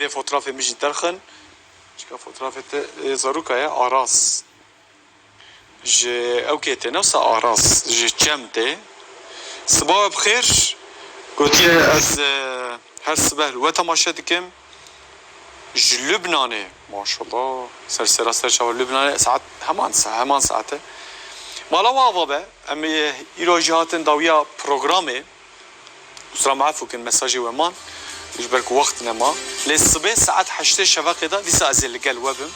Dê fotoğrafê min jî derxin. Çika fotoğrafê e, te zaroka Aras. Ji ewkê te Aras, ji çem te. Sibav bixêr. Gotiye ez e, her sibeh ve temaşe dikim. Ji Lübnanê, maşallah, sersera serçava Lübnanê, saat hemen saat, hemen saate. Malava avabe, em îro jî hatin dawiya programê. Kusura mehev kirin. مش بالك وقتنا ما للصبح ساعات حشتة شفاقي ده ديسا أزي قال وبم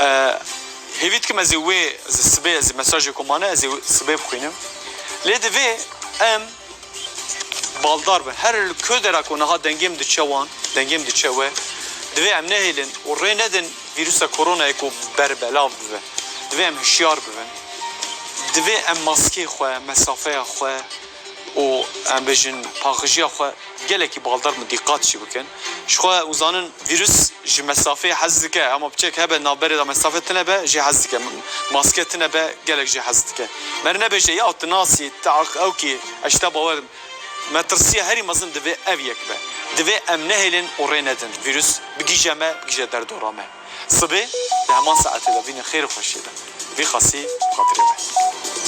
آه هيفيت كما زي وي زي الصبح زي مساجي كمانا زي الصبح بخينم لي دفي أم بالدار بن. هر الكودرا كون ها دنجم دتشوان دنجم دتشوي دفي أم نهيلن وري ندن فيروس كورونا يكو بربلاف ببن. دفي أم هشيار ببن. دوي أم ماسكي خو مسافة خو و ام بجن پاخجیا خو gelekî baldar mı dikkat çi bikin. Şu xwe uzanın virüs ji mesafeye hez dike ama biçek hebe navberê da mesafe tine be jê hez dike. Maske tine be gelek jê hez dike. Mer nebêje ya tu nasî teaq ew kî eşte bawerim. Me tirsiye herî mezin divê ev yek be. Divê em nehêlin û rê nedin. Virüs bigîje me bigîje derdora me. Sibê di heman saetê de vînê xêr xweşî de. Vî xasî xatirê be.